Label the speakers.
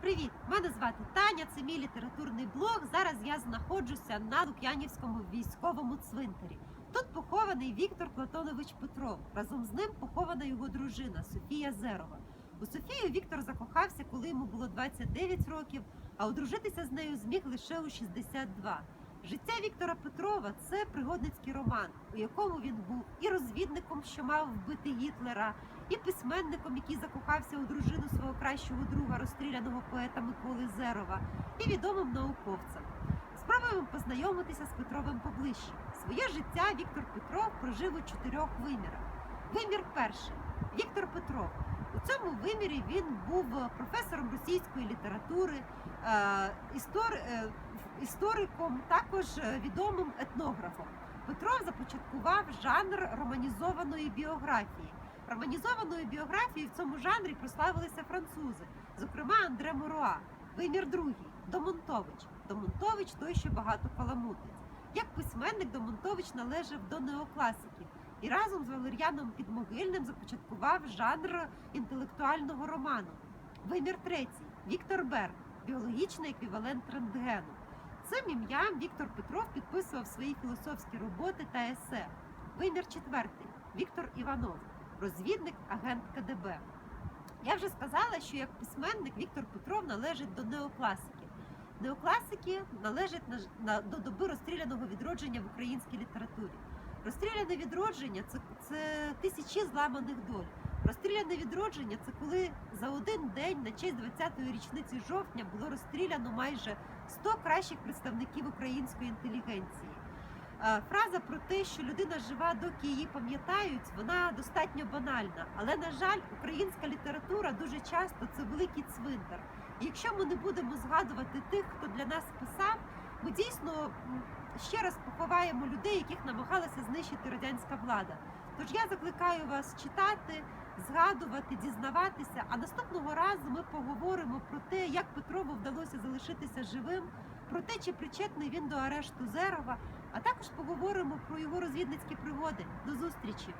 Speaker 1: Привіт! Мене звати Таня, це мій літературний блог. Зараз я знаходжуся на Лук'янівському військовому цвинтарі. Тут похований Віктор Платонович Петров. Разом з ним похована його дружина Софія Зерова. У Софію Віктор закохався, коли йому було 29 років, а одружитися з нею зміг лише у 62. Життя Віктора Петрова це пригодницький роман, у якому він був і розвідником, що мав вбити Гітлера, і письменником, який закохався у дружину свого кращого друга, розстріляного поета Миколи Зерова, і відомим науковцем. Спробуємо познайомитися з Петровим поближче. Своє життя Віктор Петров прожив у чотирьох вимірах. Вимір перший Віктор Петров. У цьому вимірі він був професором російської літератури, е, істор, е, істориком, також е, відомим етнографом. Петров започаткував жанр романізованої біографії. Романізованою біографією в цьому жанрі прославилися французи, зокрема Андре Муруа. Вимір другий Домонтович. Домонтович той, що багато каламутить. Як письменник Домонтович належав до неокласиків і разом з Валер'яном Підмогильним започаткував жанр інтелектуального роману. Вимір третій Віктор Берг, біологічний еквівалент рентгену. Цим ім'ям Віктор Петров підписував свої філософські роботи та есе. Вимір четвертий Віктор Іванов, розвідник, агент КДБ. Я вже сказала, що як письменник Віктор Петров належить до неокласиків. Неокласики належать на, на, до доби розстріляного відродження в українській літературі. Розстріляне відродження це, це тисячі зламаних доль. Розстріляне відродження це коли за один день на честь 20-ї річниці жовтня було розстріляно майже 100 кращих представників української інтелігенції. Е, Фраза про те, що людина жива, доки її пам'ятають, вона достатньо банальна. Але, на жаль, українська література дуже часто це великий цвинтар. І якщо ми не будемо згадувати тих, хто для нас писав, ми дійсно ще раз поховаємо людей, яких намагалася знищити радянська влада. Тож я закликаю вас читати, згадувати, дізнаватися. А наступного разу ми поговоримо про те, як Петрову вдалося залишитися живим, про те, чи причетний він до арешту Зерова, а також поговоримо про його розвідницькі пригоди. До зустрічі!